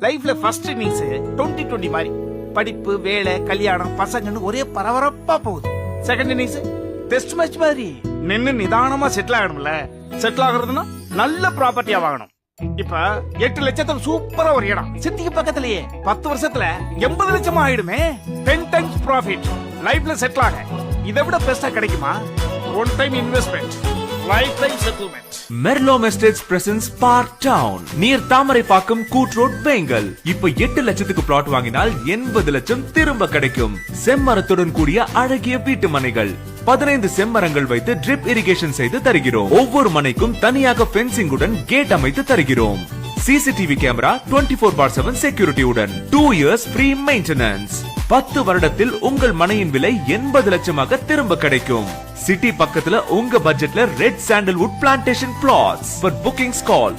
லைஃப்ல first innings twenty twenty மாதிரி. படிப்பு வேலை கல்யாணம் பசங்கன்னு ஒரே பரபரப்பா போகுது. செகண்ட் இன்னிங்ஸ் டெஸ்ட் மேட்ச் மாதிரி நின்னு நிதானமா செட்டில் ஆகணும்ல. செட்டில் ஆகுறதுன்னா நல்ல ப்ராப்பர்ட்டியா வாங்கணும். இப்ப எட்டு லட்சத்துல சூப்பரா ஒரு இடம். சித்திக்கு பக்கத்துலயே பத்து வருஷத்துல எண்பது லட்சமா ஆயிடுமே. டென் டைம்ஸ் ப்ராஃபிட் லைஃப்ல செட்டில் ஆக. இதை விட பெஸ்டா கிடைக்குமா? One time investment lifetime settlement Merlom Estates Presence Park Town near Thamaraipakkam கூட் ரோட் பெங்கல் இப்ப எட்டு லட்சத்துக்கு பிளாட் வாங்கினால் எண்பது லட்சம் திரும்ப கிடைக்கும். செம்மரத்துடன் கூடிய அழகிய வீட்டு மனைகள். பதினைந்து செம்மரங்கள் வைத்து ட்ரிப் இரிகேஷன் செய்து தருகிறோம். ஒவ்வொரு மனைக்கும் தனியாக பென்சிங்குடன் கேட் அமைத்து தருகிறோம். CCTV camera twenty four by seven செக்யூரிட்டியுடன். Two years free maintenance பத்து வருடத்தில் உங்கள் மனையின் விலை எண்பது லட்சமாக திரும்ப கிடைக்கும். சிட்டி பக்கத்துல உங்க பட்ஜெட்ல red sandalwood plantation plots but bookings call